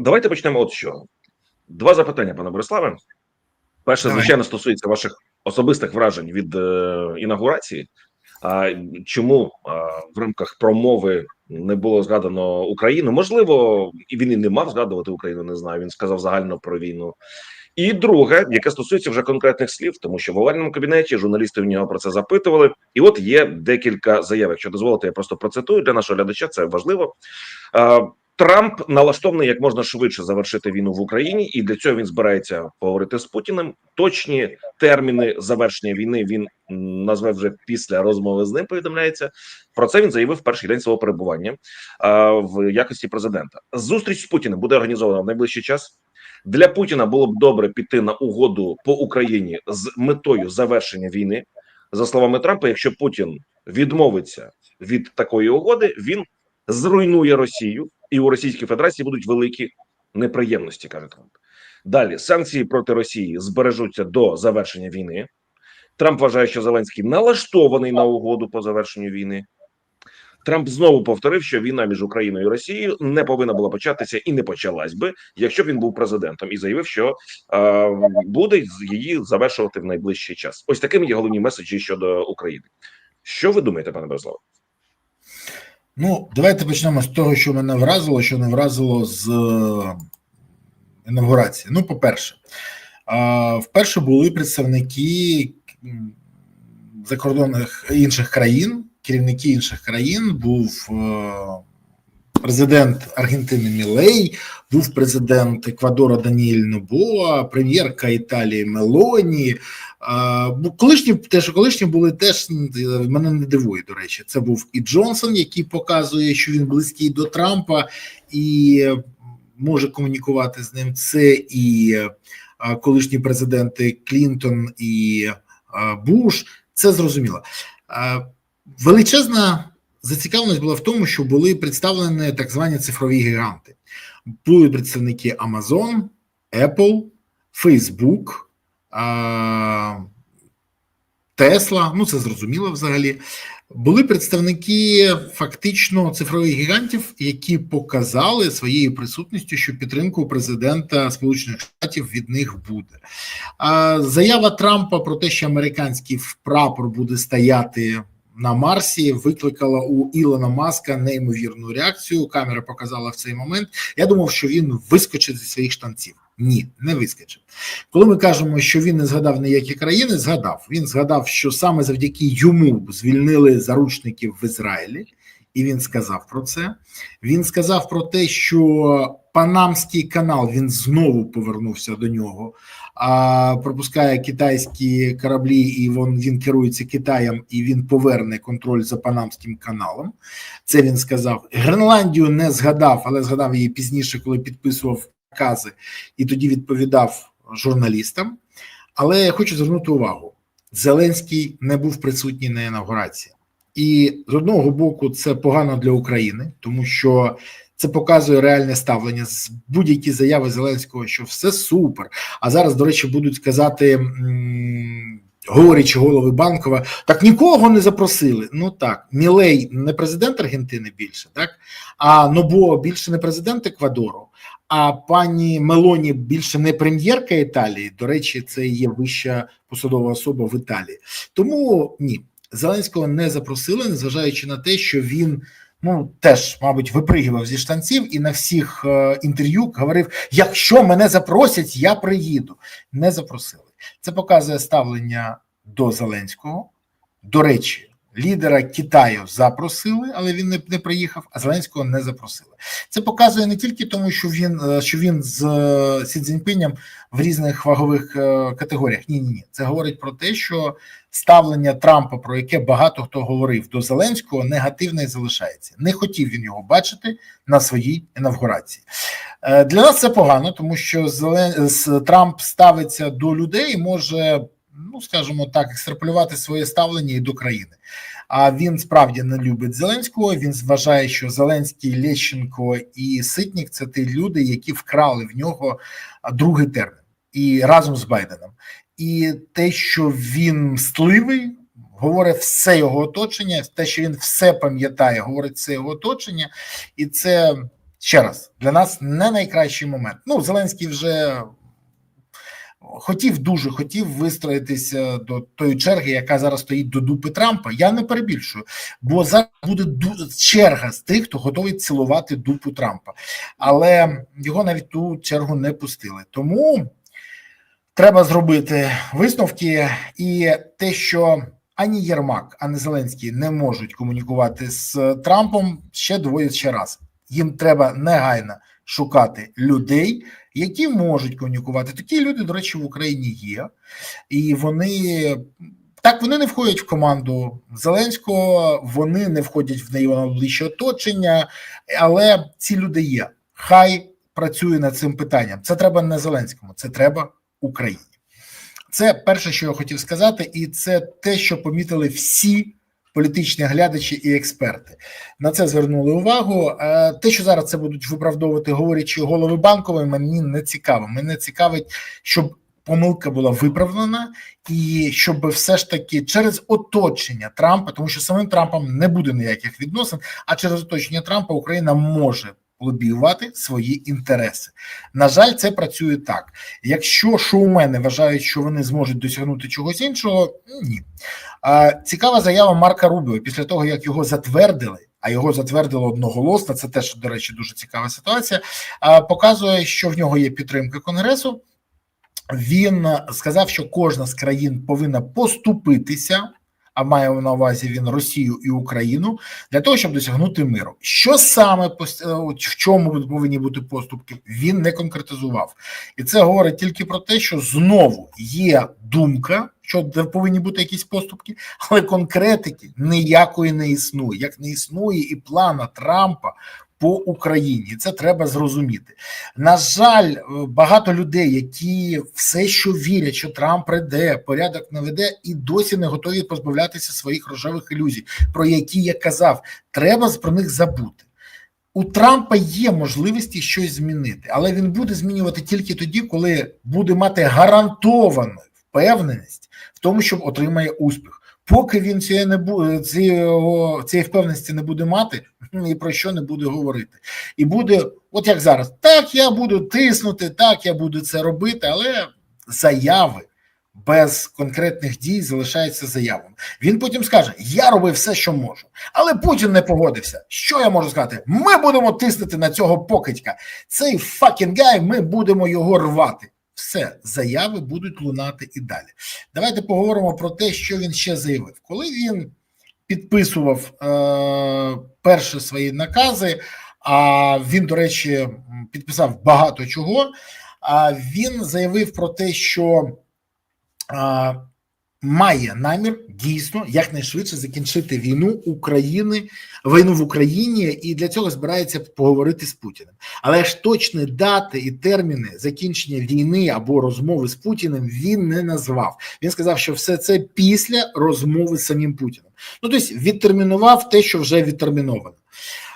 Давайте почнемо от чого. Два запитання, пане Бориславе. Перше, Давай. звичайно, стосується ваших особистих вражень від е, інаугурації. А чому а, в рамках промови не було згадано Україну? Можливо, і він і не мав згадувати Україну, не знаю. Він сказав загально про війну. І друге, яке стосується вже конкретних слів, тому що в овальному кабінеті журналісти в нього про це запитували. І от є декілька заяв. Якщо дозволите, я просто процитую для нашого глядача. Це важливо. Трамп налаштований як можна швидше завершити війну в Україні, і для цього він збирається поговорити з Путіним. Точні терміни завершення війни він назве вже після розмови з ним. Повідомляється про це. Він заявив перший день свого перебування а, в якості президента. Зустріч з Путіним буде організована в найближчий час. Для Путіна було б добре піти на угоду по Україні з метою завершення війни. За словами Трампа, якщо Путін відмовиться від такої угоди, він зруйнує Росію, і у Російській Федерації будуть великі неприємності, каже Трамп. Далі санкції проти Росії збережуться до завершення війни. Трамп вважає, що Зеленський налаштований на угоду по завершенню війни. Трамп знову повторив, що війна між Україною і Росією не повинна була початися і не почалась би, якщо б він був президентом, і заявив, що е, буде її завершувати в найближчий час. Ось такими є головні меседжі щодо України. Що ви думаєте, пане Бориславе? Ну, давайте почнемо з того, що мене вразило, що не вразило з е, інавгурації. Ну, по-перше, вперше були представники закордонних інших країн, керівники інших країн. Був е, президент Аргентини Мілей, був президент Еквадора Даніель Нобоа, прем'єрка Італії Мелоні. Колишні теж колишні були теж мене не дивує. До речі, це був і Джонсон, який показує, що він близький до Трампа і е, може комунікувати з ним. Це і е, колишні президенти Клінтон і е, Буш. Це зрозуміло. Величезна зацікавленість була в тому, що були представлені так звані цифрові гіганти. Були представники Amazon, Apple, Facebook, Тесла, ну це зрозуміло взагалі. Були представники фактично цифрових гігантів, які показали своєю присутністю, що підтримку президента Сполучених Штатів від них буде. Заява Трампа про те, що американський прапор буде стояти на Марсі, викликала у Ілона Маска неймовірну реакцію. Камера показала в цей момент. Я думав, що він вискочить зі своїх штанців. Ні, не вискочив. Коли ми кажемо, що він не згадав ніякі країни, згадав. Він згадав, що саме завдяки йому звільнили заручників в Ізраїлі, і він сказав про це. Він сказав про те, що Панамський канал він знову повернувся до нього, а пропускає китайські кораблі, і він, він керується Китаєм, і він поверне контроль за Панамським каналом. Це він сказав. Гренландію не згадав, але згадав її пізніше, коли підписував накази, і тоді відповідав журналістам. Але я хочу звернути увагу: Зеленський не був присутній на інаугурації. І з одного боку, це погано для України, тому що це показує реальне ставлення з будь-які заяви Зеленського, що все супер. А зараз, до речі, будуть казати, говорячи голови банкова, так нікого не запросили. Ну так, Мілей не президент Аргентини більше, так а Нобо більше не президент Еквадору. А пані Мелоні більше не прем'єрка Італії. До речі, це є вища посадова особа в Італії. Тому ні, Зеленського не запросили, незважаючи на те, що він ну теж, мабуть, випригував зі штанців і на всіх е, інтерв'ю говорив: якщо мене запросять, я приїду. Не запросили. Це показує ставлення до Зеленського. До речі, лідера Китаю запросили, але він не, не приїхав, а Зеленського не запросили. Це показує не тільки тому, що він е, що він з е, Сі Цзіньпінем в різних вагових е, категоріях. Ні, ні, ні. Це говорить про те, що ставлення Трампа, про яке багато хто говорив до Зеленського, негативне і залишається. Не хотів він його бачити на своїй інавгурації. Для нас це погано, тому що. Трамп ставиться до людей, може, ну скажімо так, екстраполювати своє ставлення і до країни. А він справді не любить Зеленського. Він вважає, що Зеленський, Лещенко і Ситнік це ті люди, які вкрали в нього другий термін, і разом з Байденом. І те, що він мстливий, говорить все його оточення, те, що він все пам'ятає, говорить все його оточення, і це ще раз, для нас не найкращий момент. Ну, Зеленський вже хотів дуже хотів вистроїтися до тої черги, яка зараз стоїть до дупи Трампа. Я не перебільшую, бо зараз буде черга з тих, хто готовий цілувати дупу Трампа, але його навіть ту чергу не пустили. Тому треба зробити висновки, і те, що ані Єрмак, ані Зеленський не можуть комунікувати з Трампом, ще доводять ще раз. Їм треба негайно шукати людей, які можуть комунікувати. Такі люди, до речі, в Україні є, і вони так вони не входять в команду Зеленського, вони не входять в неї найближче оточення, але ці люди є. Хай працює над цим питанням. Це треба не Зеленському, це треба Україні. Це перше, що я хотів сказати, і це те, що помітили всі політичні глядачі і експерти. На це звернули увагу. Е, Те, що зараз це будуть виправдовувати, говорячи голови банкової, мені не цікаво. Мене цікавить, щоб помилка була виправлена, і щоб все ж таки через оточення Трампа, тому що самим Трампом не буде ніяких відносин, а через оточення Трампа Україна може лобіювати свої інтереси. На жаль, це працює так. Якщо шоумени вважають, що вони зможуть досягнути чогось іншого, ні. Цікава заява Марка Рубіо після того, як його затвердили. А його затвердило одноголосно. Це теж, до речі, дуже цікава ситуація. Показує, що в нього є підтримка конгресу. Він сказав, що кожна з країн повинна поступитися, а маємо на увазі він Росію і Україну для того, щоб досягнути миру. Що саме е, в чому повинні бути поступки, він не конкретизував, і це говорить тільки про те, що знову є думка, що повинні бути якісь поступки, але конкретики ніякої не існує. Як не існує і плана Трампа по Україні, це треба зрозуміти. На жаль, е, багато людей, які все, що вірять, що Трамп прийде, порядок наведе, і досі не готові позбавлятися своїх рожевих ілюзій, про які я казав. Треба про них забути. У Трампа є можливості щось змінити, але він буде змінювати тільки тоді, коли буде мати гарантовану впевненість в тому, що отримає успіх. Поки він цієї не буде цієї, впевненості не буде мати, ні про що не буде говорити. І буде, от як зараз, так я буду тиснути, так я буду це робити, але заяви без конкретних дій залишаються заявами. Він потім скаже: Я робив все, що можу, але Путін не погодився. Що я можу сказати? Ми будемо тиснути на цього покидька. Цей факінг гай, ми будемо його рвати. Все, заяви будуть лунати і далі. Давайте поговоримо про те, що він ще заявив. Коли він підписував е, перші свої накази, а він, до речі, підписав багато чого. А він заявив про те, що має намір дійсно якнайшвидше закінчити війну України, війну в Україні, і для цього збирається поговорити з Путіним. Але ж точні дати і терміни закінчення війни або розмови з Путіним він не назвав. Він сказав, що все це після розмови з самим Путіним. Ну тобто відтермінував те, що вже відтерміновано.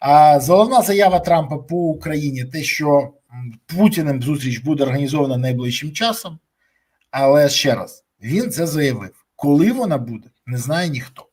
А головна заява Трампа по Україні: те, що Путіним зустріч буде організована найближчим часом. Але ще раз, він це заявив. Коли вона буде, не знає ніхто.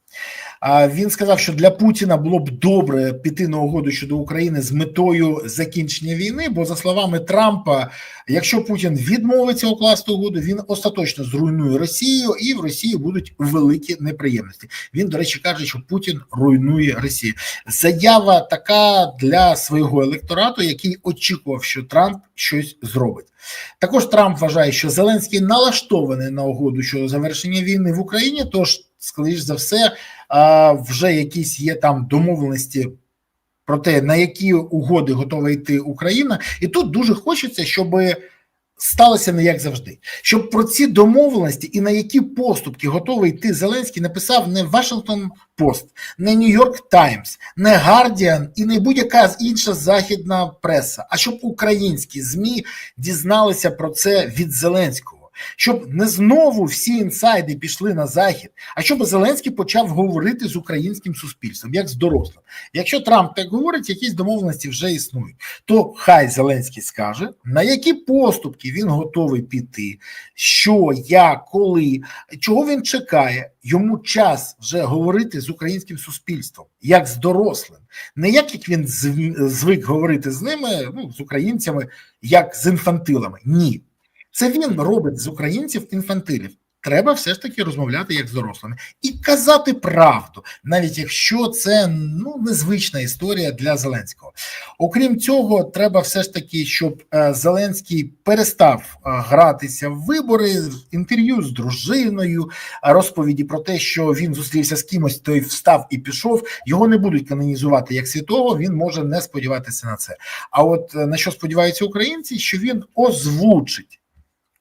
А він сказав, що для Путіна було б добре піти на угоду щодо України з метою закінчення війни. Бо, за словами Трампа, якщо Путін відмовиться укласти угоду, він остаточно зруйнує Росію, і в Росії будуть великі неприємності. Він, до речі, каже, що Путін руйнує Росію. Заява така для свого електорату, який очікував, що Трамп щось зробить. Також Трамп вважає, що Зеленський налаштований на угоду щодо завершення війни в Україні. Тож, скоріш за все, вже якісь є там домовленості про те, на які угоди готова йти Україна, і тут дуже хочеться, щоб сталося не як завжди. Щоб про ці домовленості і на які поступки готовий йти Зеленський написав не Вашингтон Пост, не Нью-Йорк Таймс, не Гардіан і не будь-яка інша західна преса, а щоб українські ЗМІ дізналися про це від Зеленського. Щоб не знову всі інсайди пішли на захід, а щоб Зеленський почав говорити з українським суспільством, як з дорослим. Якщо Трамп так говорить, якісь домовленості вже існують, то хай Зеленський скаже, на які поступки він готовий піти, що, як, коли, чого він чекає. Йому час вже говорити з українським суспільством, як з дорослим, не як, як він звик говорити з ними, ну з українцями, як з інфантилами. Ні, це він робить з українців інфантилів. Треба все ж таки розмовляти як з дорослими і казати правду, навіть якщо це ну незвична історія для Зеленського. Окрім цього, треба все ж таки, щоб е, Зеленський перестав е, гратися в вибори, інтерв'ю з дружиною, е, розповіді про те, що він зустрівся з кимось, той встав і пішов. Його не будуть канонізувати як святого. Він може не сподіватися на це. А от на що сподіваються українці, що він озвучить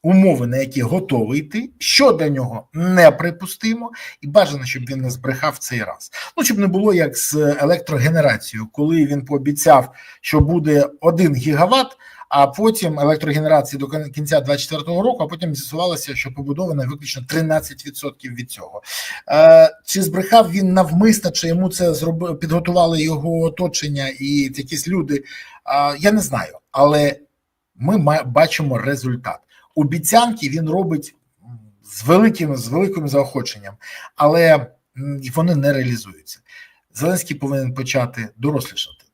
умови, на які готовий йти, що для нього неприпустимо, і бажано, щоб він не збрехав цей раз. Ну щоб не було як з електрогенерацією, коли він пообіцяв, що буде 1 гігават. А потім електрогенерації до кін- кінця 2024 року, а потім з'ясувалося, що побудовано виключно 13% від цього. Е, чи збрехав він навмисно, чи йому це зробили, підготували його оточення і якісь люди? Е, я не знаю, але ми бачимо результат. Обіцянки він робить з великим, з великим заохоченням, але вони не реалізуються. Зеленський повинен почати дорослішати.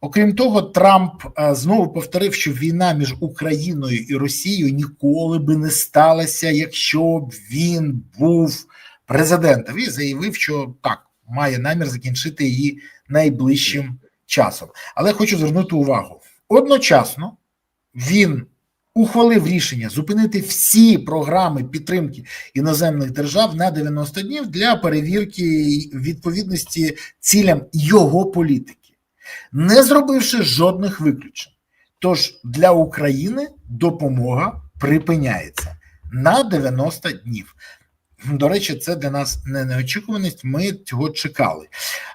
Окрім того, Трамп е, знову повторив, що війна між Україною і Росією ніколи би не сталася, якщо б він був президентом, і заявив, що так має намір закінчити її найближчим часом. Але хочу звернути увагу: одночасно він ухвалив рішення зупинити всі програми підтримки іноземних держав на 90 днів для перевірки відповідності цілям його політики не зробивши жодних виключень. Тож для України допомога припиняється на 90 днів. До речі, це для нас не неочікуваність. Ми цього чекали.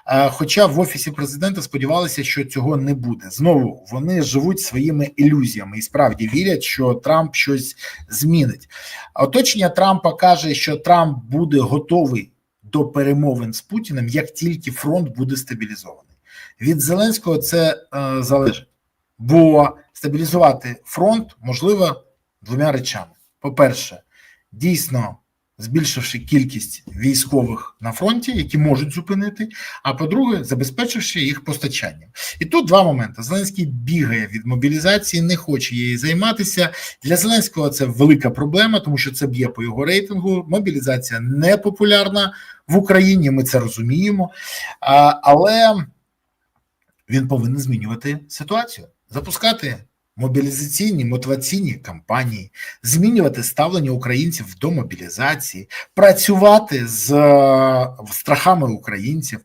Е, Хоча в офісі президента сподівалися, що цього не буде. Знову вони живуть своїми ілюзіями і справді вірять, що Трамп щось змінить. Оточення Трампа каже, що Трамп буде готовий до перемовин з Путіним, як тільки фронт буде стабілізований. Від Зеленського це е, залежить, бо стабілізувати фронт можливо двома речами: по-перше, дійсно збільшивши кількість військових на фронті, які можуть зупинити. А по-друге, забезпечивши їх постачанням. І тут два моменти: Зеленський бігає від мобілізації, не хоче її займатися. Для Зеленського це велика проблема, тому що це б'є по його рейтингу. Мобілізація не популярна в Україні. Ми це розуміємо, але він повинен змінювати ситуацію, запускати мобілізаційні мотиваційні кампанії, змінювати ставлення українців до мобілізації, працювати з е, страхами українців,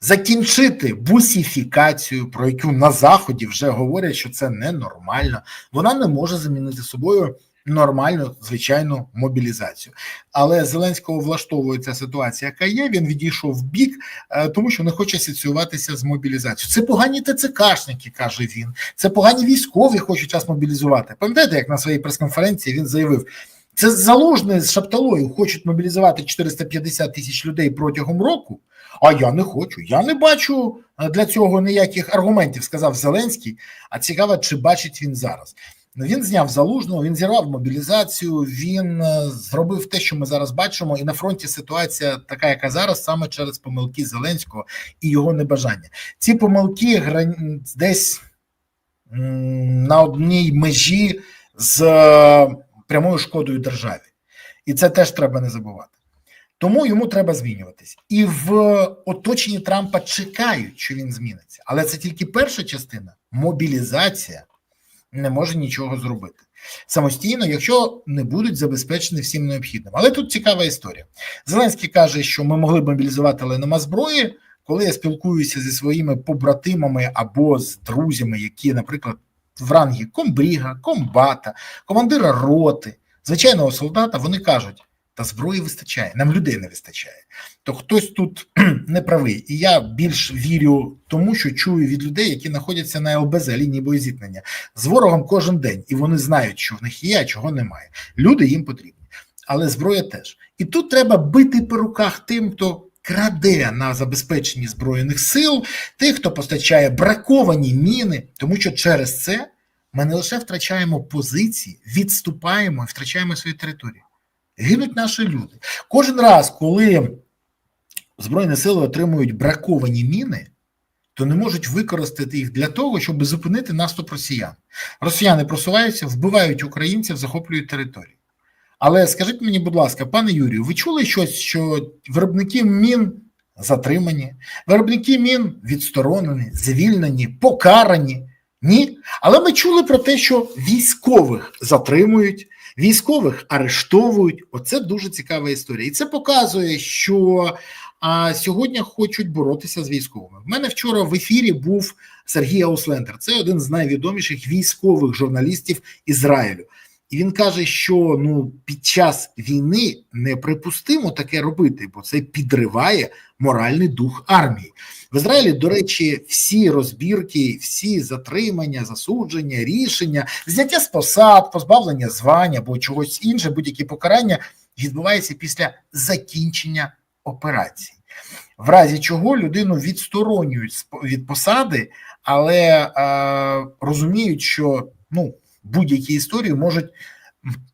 закінчити бусифікацію, про яку на заході вже говорять, що це ненормально. Вона не може замінити собою нормальну звичайну мобілізацію. Але Зеленського влаштовує ця ситуація, яка є. Він відійшов в бік, е, тому що не хоче асоціюватися з мобілізацією. Це погані ТЦКшники, каже він. Це погані військові хочуть вас мобілізувати. Пам'ятаєте, як на своїй прес-конференції він заявив. Це залужний з Шапталою хочуть мобілізувати 450 тисяч людей протягом року. А я не хочу. Я не бачу е, для цього ніяких аргументів, сказав Зеленський. А цікаво, чи бачить він зараз. Він зняв залужного, він зірвав мобілізацію. Він е, зробив те, що ми зараз бачимо, і на фронті ситуація така, яка зараз, саме через помилки Зеленського і його небажання. Ці помилки десь на одній межі з е, прямою шкодою державі, і це теж треба не забувати. Тому йому треба змінюватись, і в оточенні Трампа чекають, що він зміниться, але це тільки перша частина мобілізація не може нічого зробити самостійно, якщо не будуть забезпечені всім необхідним. Але тут цікава історія. Зеленський каже, що ми могли б мобілізувати, але нема зброї. Коли я спілкуюся зі своїми побратимами або з друзями, які, наприклад, в рангі комбріга, комбата, командира роти, звичайного солдата, вони кажуть: Та зброї вистачає, нам людей не вистачає. То хтось тут не правий. І я більш вірю тому, що чую від людей, які знаходяться на ЛБЗ лінії боєзіткнення з ворогом кожен день, і вони знають, що в них є, а чого немає. Люди їм потрібні, але зброя теж. І тут треба бити по руках тим, хто краде на забезпеченні збройних сил, тих, хто постачає браковані міни, тому що через це ми не лише втрачаємо позиції, відступаємо і втрачаємо свої території. Гинуть наші люди. Кожен раз, коли Збройні сили отримують браковані міни, то не можуть використати їх для того, щоб зупинити наступ росіян. Росіяни просуваються, вбивають українців, захоплюють території. Але скажіть мені, будь ласка, пане Юрію, ви чули щось, що виробники мін затримані, виробники мін відсторонені, звільнені, покарані? Ні. Але ми чули про те, що військових затримують, військових арештовують. Оце дуже цікава історія. І це показує, що а, сьогодні хочуть боротися з військовими. В мене вчора в ефірі був Сергій Ауслендер. Це один з найвідоміших військових журналістів Ізраїлю. І він каже, що ну під час війни неприпустимо таке робити, бо це підриває моральний дух армії. В Ізраїлі, до речі, всі розбірки, всі затримання, засудження, рішення, зняття з посад, позбавлення звання або чогось інше, будь-які покарання відбувається після закінчення операції. В разі чого людину відсторонюють від посади, але е, розуміють, що ну будь-які історії можуть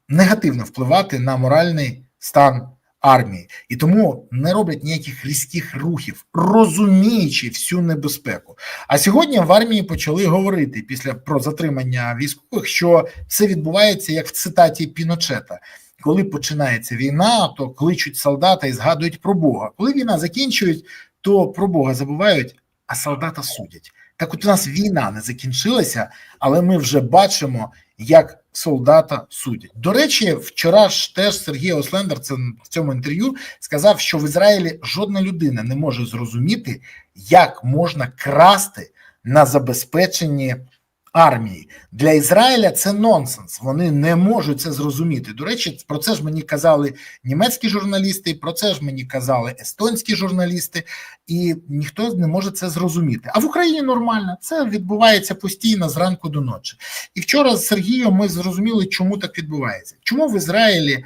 негативно впливати на моральний стан армії, і тому не роблять ніяких різких рухів, розуміючи всю небезпеку. А сьогодні в армії почали говорити після про затримання військових, що все відбувається як в цитаті Піночета. Коли починається війна, то кличуть солдата і згадують про Бога. Коли війна закінчують, то про Бога забувають, а солдата судять. Так от у нас війна не закінчилася, але ми вже бачимо, як солдата судять. До речі, вчора ж теж Сергій Ослендер це в цьому інтерв'ю сказав, що в Ізраїлі жодна людина не може зрозуміти, як можна красти на забезпеченні армії. Для Ізраїля це нонсенс. Вони не можуть це зрозуміти. До речі, про це ж мені казали німецькі журналісти, про це ж мені казали естонські журналісти, і ніхто не може це зрозуміти. А в Україні нормально це відбувається постійно зранку до ночі. І вчора з Сергієм ми зрозуміли, чому так відбувається. Чому в Ізраїлі,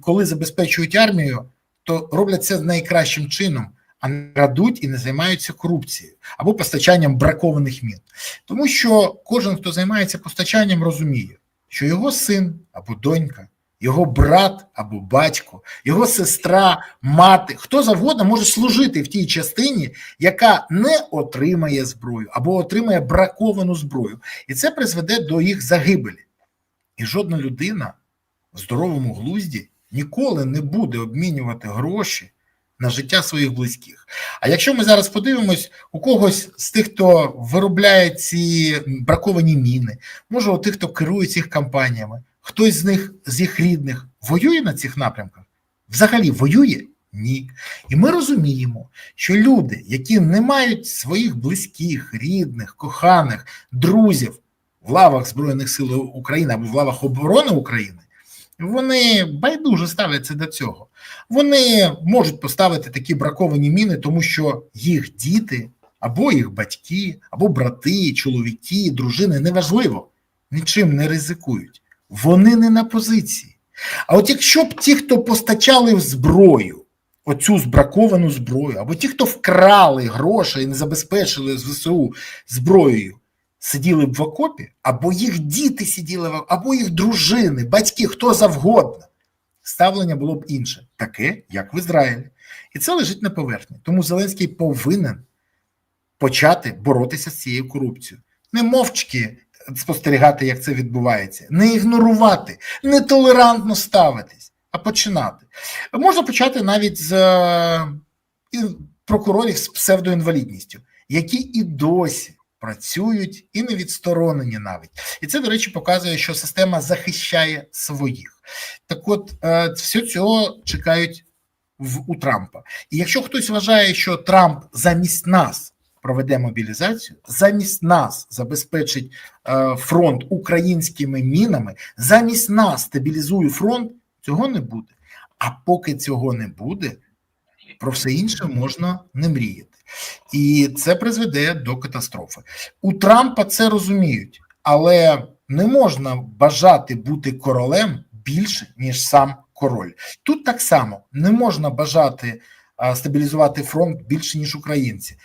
коли забезпечують армію, то роблять це найкращим чином, а не крадуть і не займаються корупцією або постачанням бракованих мін. Тому що кожен, хто займається постачанням, розуміє, що його син або донька, його брат або батько, його сестра, мати, хто завгодно може служити в тій частині, яка не отримає зброю або отримає браковану зброю, і це призведе до їх загибелі. І жодна людина в здоровому глузді ніколи не буде обмінювати гроші на життя своїх близьких. А якщо ми зараз подивимось, у когось з тих, хто виробляє ці браковані міни, може у тих, хто керує цих компаніями, хтось з них з їх рідних воює на цих напрямках? Взагалі воює? Ні. І ми розуміємо, що люди, які не мають своїх близьких, рідних, коханих, друзів в лавах Збройних сил України або в лавах оборони України, вони байдуже ставляться до цього. Вони можуть поставити такі браковані міни, тому що їх діти, або їх батьки, або брати, чоловіки, дружини неважливо, нічим не ризикують. Вони не на позиції. А от якщо б ті, хто постачали зброю, оцю збраковану зброю, або ті, хто вкрали гроші і не забезпечили ЗСУ зброєю, сиділи б в окопі, або їх діти сиділи в окопі, або їх дружини, батьки, хто завгодно. Ставлення було б інше, таке, як в Ізраїлі. І це лежить на поверхні. Тому Зеленський повинен почати боротися з цією корупцією. Не мовчки спостерігати, як це відбувається, не ігнорувати, не толерантно ставитись, а починати. Можна почати навіть з е, прокурорів з псевдоінвалідністю, які і досі працюють і не відсторонені навіть. І це, до речі, показує, що система захищає своїх. Так от, е, все цього чекають в, у Трампа. І якщо хтось вважає, що Трамп замість нас проведе мобілізацію, замість нас забезпечить е, фронт українськими мінами, замість нас стабілізує фронт, цього не буде. А поки цього не буде, про все інше можна не мріяти. І це призведе до катастрофи. У Трампа це розуміють, але не можна бажати бути королем більше, ніж сам король. Тут так само не можна бажати стабілізувати фронт більше, ніж українці.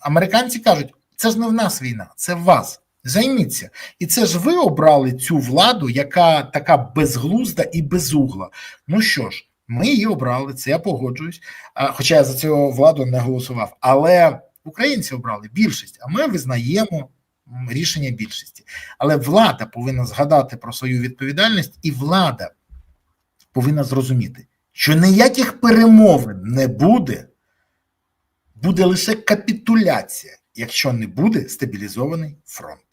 Американці кажуть, це ж не в нас війна, це в вас. Займіться. І це ж ви обрали цю владу, яка така безглузда і безугла. Ну що ж, ми її обрали, це я погоджуюсь. Хоча я за цю владу не голосував. Але українці обрали більшість, а ми визнаємо рішення більшості. Але влада повинна згадати про свою відповідальність, і влада повинна зрозуміти, що ніяких перемовин не буде, буде лише капітуляція, якщо не буде стабілізований фронт.